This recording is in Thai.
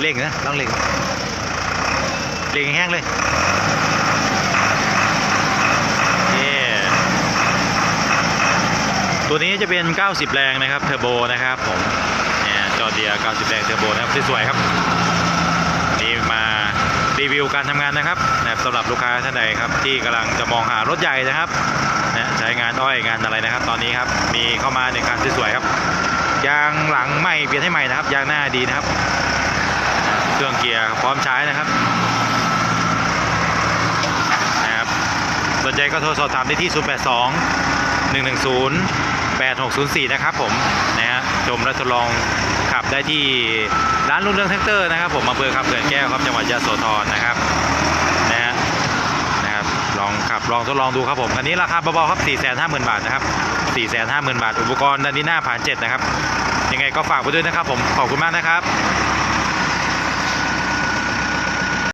เร่งนะลองเร่งเร่งแห้งเลยเย้ตัวนี้จะเป็น 90 แรงนะครับเทอร์โบนะครับผมเนี่ยจอเดีย 90 แรงเทอร์โบนะครับสวยๆครับนี่มารีวิวการทำงานนะครับนะครับสำหรับลูกค้าท่านใดครับที่กำลังจะมองหารถใหญ่นะครับนะใช้งานอ้อยงานอะไรนะครับ ตอนนี้ครับมีเข้ามาในการสวยๆครับ ยางหลังใหม่เปลี่ยนให้ใหม่นะครับ ยางหน้าดีนะครับ เครื่องเกียร์พร้อมใช้นะครับนะครับสนใจก็โทรสอบถามได้ที่ 082 110 8604 นะครับผมนะฮะชมและทดลองขับได้ที่ร้านรุ่งเรืองแท็กเตอร์นะครับ ผมอำเภอคำเขื่อนแก้วครับจังหวัดยะโสธรนะครับนะฮะนะครับ ลองขับลองทดลองดูครับผมอันนี้ราคาเบาๆครับ 450,000 บาทนะครับ 450,000 บาท อุปกรณ์ดันนี้หน้าผ่านเจ็ดนะครับ ยังไงก็ฝากไปด้วยนะครับผม ขอบคุณมากนะครับ